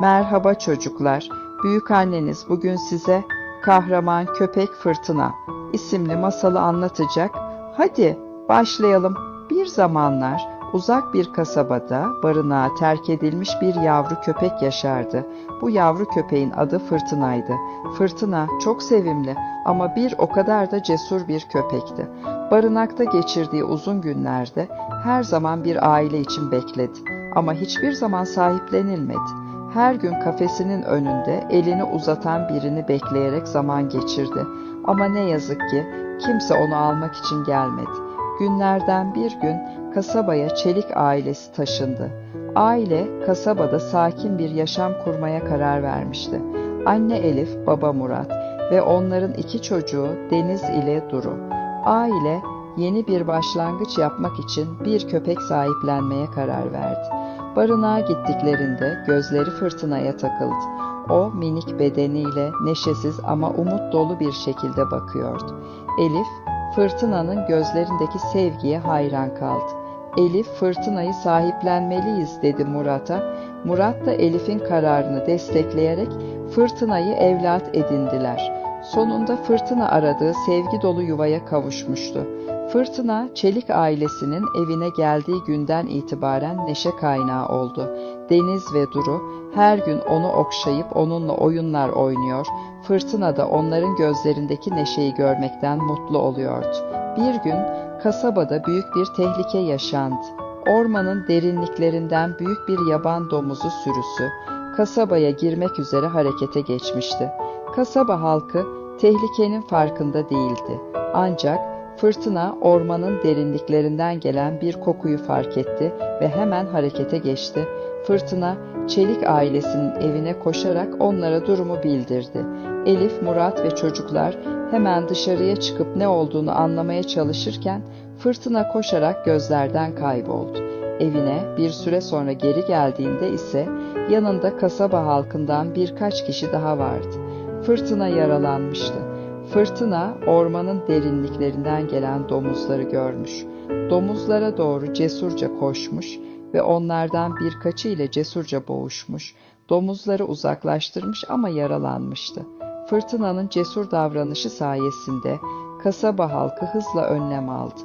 Merhaba çocuklar. Büyük anneniz bugün size Kahraman Köpek Fırtına isimli masalı anlatacak. Hadi başlayalım. Bir zamanlar uzak bir kasabada barınağa terk edilmiş bir yavru köpek yaşardı. Bu yavru köpeğin adı Fırtına'ydı. Fırtına çok sevimli ama bir o kadar da cesur bir köpekti. Barınakta geçirdiği uzun günlerde her zaman bir aile için bekledi ama hiçbir zaman sahiplenilmedi. Her gün kafesinin önünde elini uzatan birini bekleyerek zaman geçirdi. Ama ne yazık ki kimse onu almak için gelmedi. Günlerden bir gün kasabaya Çelik ailesi taşındı. Aile kasabada sakin bir yaşam kurmaya karar vermişti. Anne Elif, baba Murat ve onların iki çocuğu Deniz ile Duru. Aile yeni bir başlangıç yapmak için bir köpek sahiplenmeye karar verdi. Barınağa gittiklerinde gözleri fırtınaya takıldı. O minik bedeniyle neşesiz ama umut dolu bir şekilde bakıyordu. Elif, fırtınanın gözlerindeki sevgiye hayran kaldı. Elif, fırtınayı sahiplenmeliyiz dedi Murat'a. Murat da Elif'in kararını destekleyerek fırtınayı evlat edindiler. Sonunda fırtına aradığı sevgi dolu yuvaya kavuşmuştu. Fırtına, Çelik ailesinin evine geldiği günden itibaren neşe kaynağı oldu. Deniz ve Duru her gün onu okşayıp onunla oyunlar oynuyor, Fırtına da onların gözlerindeki neşeyi görmekten mutlu oluyordu. Bir gün kasabada büyük bir tehlike yaşandı. Ormanın derinliklerinden büyük bir yaban domuzu sürüsü kasabaya girmek üzere harekete geçmişti. Kasaba halkı tehlikenin farkında değildi. Ancak Fırtına ormanın derinliklerinden gelen bir kokuyu fark etti ve hemen harekete geçti. Fırtına Çelik ailesinin evine koşarak onlara durumu bildirdi. Elif, Murat ve çocuklar hemen dışarıya çıkıp ne olduğunu anlamaya çalışırken fırtına koşarak gözlerden kayboldu. Evine bir süre sonra geri geldiğinde ise yanında kasaba halkından birkaç kişi daha vardı. Fırtına yaralanmıştı. Fırtına ormanın derinliklerinden gelen domuzları görmüş. Domuzlara doğru cesurca koşmuş ve onlardan birkaçı ile cesurca boğuşmuş. Domuzları uzaklaştırmış ama yaralanmıştı. Fırtınanın cesur davranışı sayesinde kasaba halkı hızla önlem aldı.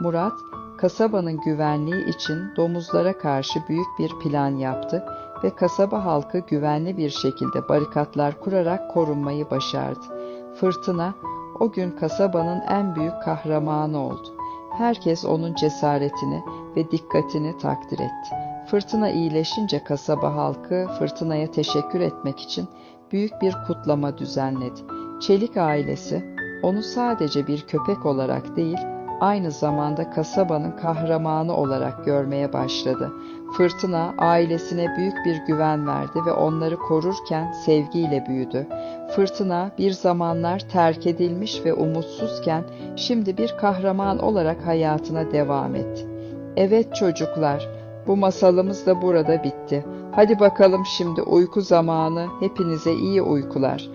Murat, kasabanın güvenliği için domuzlara karşı büyük bir plan yaptı ve kasaba halkı güvenli bir şekilde barikatlar kurarak korunmayı başardı. Fırtına o gün kasabanın en büyük kahramanı oldu. Herkes onun cesaretini ve dikkatini takdir etti. Fırtına iyileşince kasaba halkı fırtınaya teşekkür etmek için büyük bir kutlama düzenledi. Çelik ailesi onu sadece bir köpek olarak değil, aynı zamanda kasabanın kahramanı olarak görmeye başladı. Fırtına ailesine büyük bir güven verdi ve onları korurken sevgiyle büyüdü. Fırtına bir zamanlar terk edilmiş ve umutsuzken şimdi bir kahraman olarak hayatına devam etti. Evet çocuklar, bu masalımız da burada bitti. Hadi bakalım şimdi uyku zamanı. Hepinize iyi uykular.